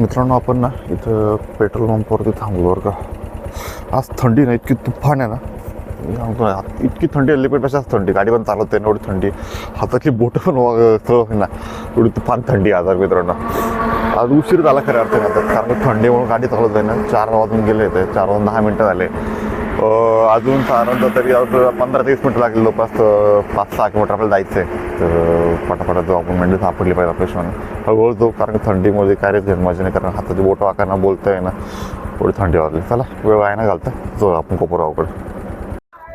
मित्रांनो आपण ना इथं पेट्रोल पंपावरती थांबलो बरं का. आज थंडी ना इतकी तुफान आहे ना. सांगतो ना इतकी थंडी लिपिडपेक्षाच थंडी. गाडी पण चालवते ना एवढी थंडी. हाताची बोटं पण वाग ना एवढी तुफान थंडी आहे आज मित्रांनो. आज उशीर झाला खऱ्या अर्थाने आता. कारण थंडीमुळे गाडी चालवत आहे ना. चार वाजून गेले ते चार वाजून दहा मिनटं झाले. अजून साधारणतः तरी आज पंधरा तीस मिनटं लागेल लोकांस पाच सहा किलोमीटर आपल्याला जायचं आहे तर पटापटा जाऊ आपण म्हणजे सापडली पाहिजे आपल्या हळूहळू जो कारण थंडीमध्ये काय रेच मजा नाही कारण हाताची बोटं वाकांना बोलतंय ना थोडी थंडी वाजली. चला वेळ वाया ना घालता. जो आपण कोपरावाकडे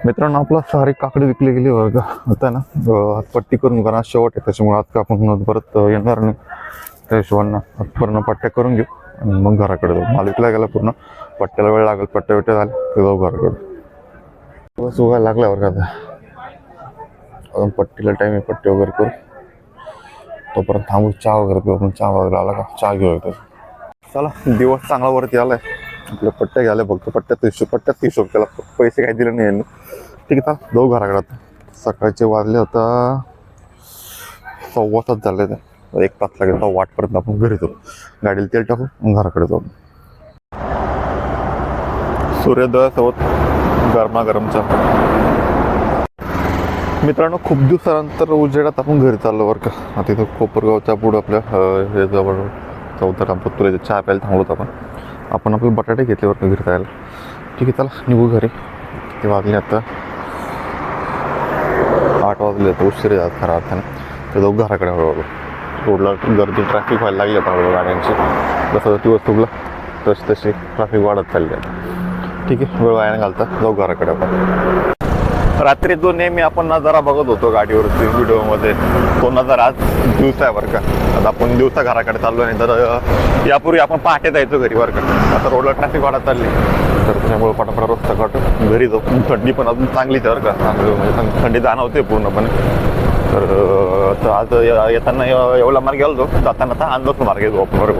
मित्रांनो आपला सारी काकडी विकली गेली वर्ग. होता ना हातपट्टी करून कारण शेवट आहे त्याच्यामुळे आज का आपण परत येणार नाही. त्या हिशोबानं आज पूर्ण पट्ट्या करून घेऊ आणि मग घराकडे जाऊ. माल विकला गेला पूर्ण. पट्ट्याला वेळ लागेल पट्ट्या विट्ट्या झाले ते जाऊ घराकडे बस उगायला लागला का आता. अजून पट्टीला टाईम आहे पट्टी वगैरे करू. तोपर्यंत थांबू चहा वगैरे पिऊ आपण चहा वगैरे आला का? चहा घेऊ एकदा. चला दिवस चांगला वरती आलाय. आपल्या पट्ट्या घ्यायला फक्त पट्ट्यात हिशोब पट्ट्यात हिशोब त्याला पैसे काही दिले नाही ठीक आहे चला जाऊ घराकडे आता. सकाळचे वाजले होता सव्वा तास झाले. ते एक तास लागेल तर वाटपर्यंत आपण घरी जाऊ. गाडीला तेल टाकू मग घराकडे जाऊ. सूर्योदयासोबत गरमागरमचा. मित्रांनो खूप दिवसानंतर उजेडात आपण घरी चाललो बरं का. तिथं कोपरगावच्या पुढं आपल्या हे जवळ चौदा रामपूर तुला चहा प्यायला थांबलो आपण. आपण आपले बटाटे घेतले बरं का घरी जायला. ठीक आहे चला निघू घरी. ते वाजले आता आठ वाजले आता उशीर जात खरा अर्थाने. ते जाऊ घराकडे हळूहळू. रोडला गर्दी ट्रॅफिक व्हायला लागली आता हळूहळू गाड्यांची. जसं दिवस वस्तूला तशी तशी ट्रॅफिक वाढत चालली आता. ठीक आहे. वेळ वायानं घालता. जाऊ घराकडे आपण. रात्री जो नेहमी आपण नजारा बघत होतो गाडीवरती व्हिडिओमध्ये. तो नजारा आज दिवसा आहे बरं का. आता आपण दिवसा घराकडे चाललो नाही तर यापूर्वी आपण पहाटे जायचो घरी बरं का. आता रोडला ट्रॅफिक वाढत चालली. तर त्यामुळे पटापटा रस्ता काढतो घरी जाऊ थंडी पण अजून चांगलीच आहे बरं का. चांगली म्हणजे थंडी जाणवते पूर्णपणे. तर आज येताना एव- एवढा मार्ग गेलो जाताना आता अंदाज मार्ग येतो आपण बरं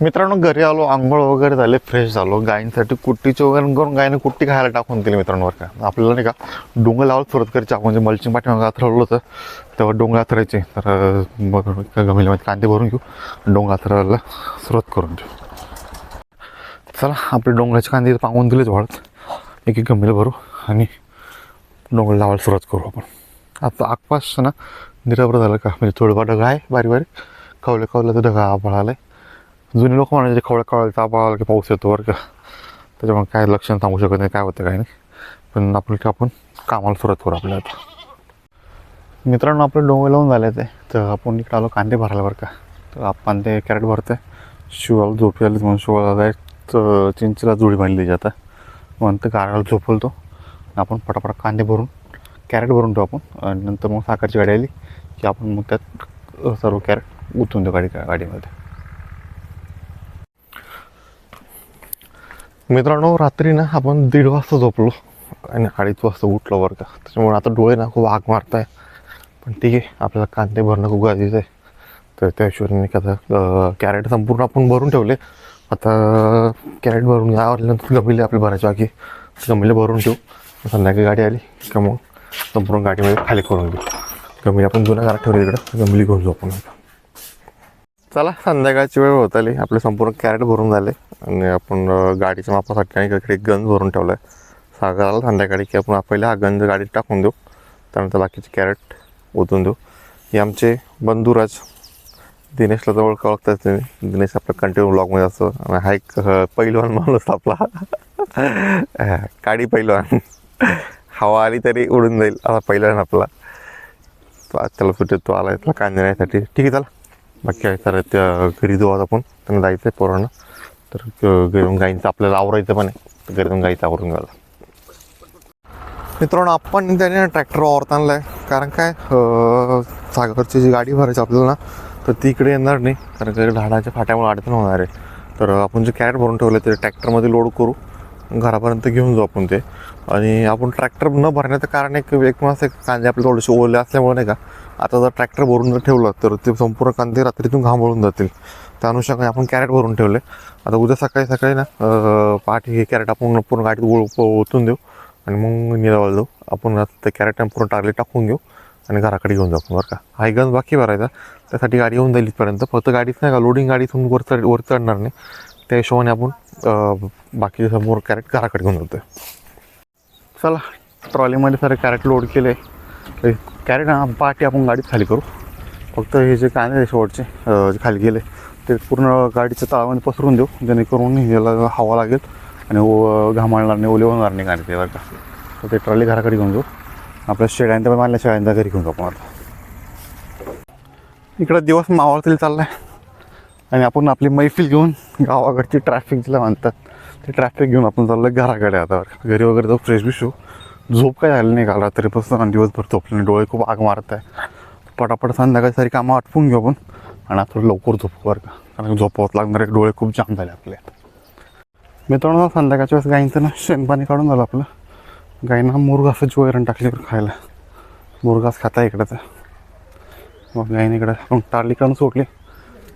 मित्रांनो घरी आलो आंघोळ वगैरे झाले फ्रेश झालो. गायींसाठी कुट्टीचे वगैरे करून गायीने कुट्टी खायला टाकून दिली मित्रांनो का. आपल्याला नाही का डोंगर लावायला सुरुवात करायची आपण जे मल्चिंग पाठी आथरवलं होतं. तेव्हा डोंगर आथरायचे. तर अं, मग गमिल्यामध्ये कांदे भरून घेऊ डोंगर आथरायला सुरुवात करून घेऊ चला आपले डोंगराचे कांदे पांगून दिलेच वाढत. एक एक गमीला भरू आणि डोंगर लावायला सुरुवात करू आपण. आता आकपास ना निराबर झालं का? म्हणजे थोडंफार ढगा आहे बारीक बारीक खवले कवलं तर ढगा आभाळ आलाय. जुने लोक म्हणायचे कवळ्या कवळ्याचा ताप आला की पाऊस येतो बरं का. त्याच्यामुळे काय लक्षण सांगू शकत नाही काय होतं काय नाही. पण आपलं की आपण कामाला सुरुवात करू आपल्या आता. मित्रांनो आपले डोंगर लावून झाले ते. तर आपण इकडे आलो कांदे भरायला बरं का. तर आपण ते कॅरेट भरते शिवाला झोपी आली म्हणून शिवाला डायरेक्ट चिंचेला जोडी बांधली जातं. मग तर गाराला झोपवतो आपण पटापट कांदे भरून कॅरेट भरून ठेवू आपण. आणि नंतर मग साखरची गाडी आली की आपण मग त्यात सर्व कॅरेट उतरून देऊ गाडी गाडीमध्ये. मित्रांनो रात्री ना आपण दीड वाजता झोपलो आणि अडीच वाजता उठलो बरं का. त्याच्यामुळे आता डोळे ना खूप आग मारताय. पण ठीक आहे आपल्याला कांदे भरणं खूप गरजेचं आहे. तर त्या हिशोबाने कसं आता कॅरेट संपूर्ण आपण भरून ठेवले. आता कॅरेट भरून यावरल्यानंतर गमिले आपले भरायचे बाकी गमिले भरून ठेवू संध्याकाळी गाडी आली का मग? संपूर्ण गाडीमध्ये खाली करून घेऊ. गमिले आपण जुन्या घरात ठेवले इकडं गमिली घेऊन जाऊ आपण आता. चला संध्याकाळची वेळ होत आली. आपले संपूर्ण कॅरेट भरून झाले. आणि आपण गाडीच्या मापासाठी आणि इकडे गंज भरून ठेवला आहे सागराला संध्याकाळी की आपण पहिले हा गंज गाडीत टाकून देऊ. त्यानंतर बाकीचे कॅरेट ओतून देऊ. हे आमचे बंधुराज दिनेशला जवळ ओळखतात तुम्ही. दिनेश आपला कंटिन्यू ब्लॉगमध्ये असतो. आणि हा एक पहिलवान पैलवान माणूस आपला. काडी पैलवान. हवा आली तरी उडून जाईल. असा पैलवान आपला. त्याला सुट्टीत तो आला त्याला कांजेण्यासाठी ठीक आहे चला. बाकी आहे तर त्या घरी जाऊ आपण. त्यांना जायचं आहे पोरांना. तर ग- घरी जाऊन गाईंचं आपल्याला आवरायचं पण आहे. तर घरी जाऊन गाईचं आवरून घ्यायला. मित्रांनो आपण त्याने ट्रॅक्टर वावरत आणलाय. कारण काय सागरची जी गाडी भरायची आपल्याला ना तर ती इकडे येणार नाही. कारण काही झाडाच्या फाट्यामुळे अडचण होणार आहे. तर आपण जे कॅरेट भरून ठेवलं ते ट्रॅक्टरमध्ये लोड करू. घरापर्यंत घेऊन जाऊ आपण ते. आणि आपण ट्रॅक्टर न भरण्याचं कारण एक एक मास एक कांदे आपले थोडेसे ओले असल्यामुळे नाही का आता जर ट्रॅक्टर भरून जर ठेवलं तर ते संपूर्ण कांदे रात्रीतून घांबळून जातील. त्या अनुषंगाने आपण कॅरेट भरून ठेवले. आता उद्या सकाळी सकाळी ना पहाटे हे कॅरेट आपण पूर्ण गाडीत ओळ- ओतून देऊ. आणि मग निरावायला जाऊ. आपण आता ते कॅरेट पूर्ण टार्गेट टाकून घेऊ. आणि घराकडे घेऊन जाऊ बरं का. हा गंज बाकी भरायचा. त्यासाठी गाडी येऊन जाईल इथपर्यंत. फक्त गाडीच नाही का लोडिंग गाडी तुम्ही वर चढ वर चढणार नाही. त्या हिशोबाने आपण बाकीच्या बाकी समोर कॅरेट घराकडे घेऊन जातो चला ट्रॉलीमध्ये सारे कॅरेट लोड केले. कॅरेट पाठी आपण गाडीत खाली करू. फक्त हे जे कांदे आहे शेवटचे जे खाली गेले ते पूर्ण गाडीच्या तळामध्ये पसरून देऊ. जेणेकरून याला हवा लागेल आणि ओ घामाळणार नाही ओले होणार नाही गाडी ते का. तर ते ट्रॉली घराकडे घेऊन जाऊ. आपल्या शेळ्यांच्या मारल्या शेळ्यांच्या घरी घेऊन जाऊ आपण आता. इकडं दिवस मावळतील चाललाय. आणि आपण आपली मैफिल घेऊन गावाकडची ट्रॅफिक जिला म्हणतात ते ट्रॅफिक घेऊन आपण चाललं घराकडे आता का. घरी वगैरे जाऊ फ्रेश बिशू झोप काय झाली नाही काल रात्रीपासून आणि दिवसभर झोपले डोळे खूप आग मारत आहे. पटापट संध्याकाळी सारी कामं आटपून घेऊ आपण आणि थोडं लवकर झोपू बरं का. कारण झोपवत लागणारे डोळे खूप जाम झाले आपले मित्रांनो संध्याकाळच्या वेळेस गाईंचं ना शेणपाणी काढून झालं आपलं. गाईंना मुरघासाची वैरण टाकली खायला. मुरघास खाता इकडं तर. मग गाईने इकडं मग टाळली काढून सोडली.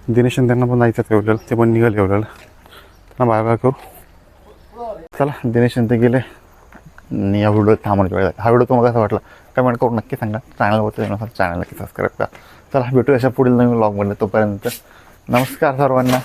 दिनेश त्यांना पण जायचं ठेवलेलं ते पण निघाल ठेवलेलं त्यांना बाय बाय करू. चला दिनेश ते गेले. आणि या व्हिडिओ थांबवण्याची वेळ हा व्हिडिओ तुम्हाला कसा वाटला? कमेंट करून नक्की सांगा. चॅनलवरती चॅनल नक्की सबस्क्राईब करा. चला भेटू अशा पुढील नवीन ब्लॉगमध्ये तोपर्यंत. नमस्कार सर्वांना.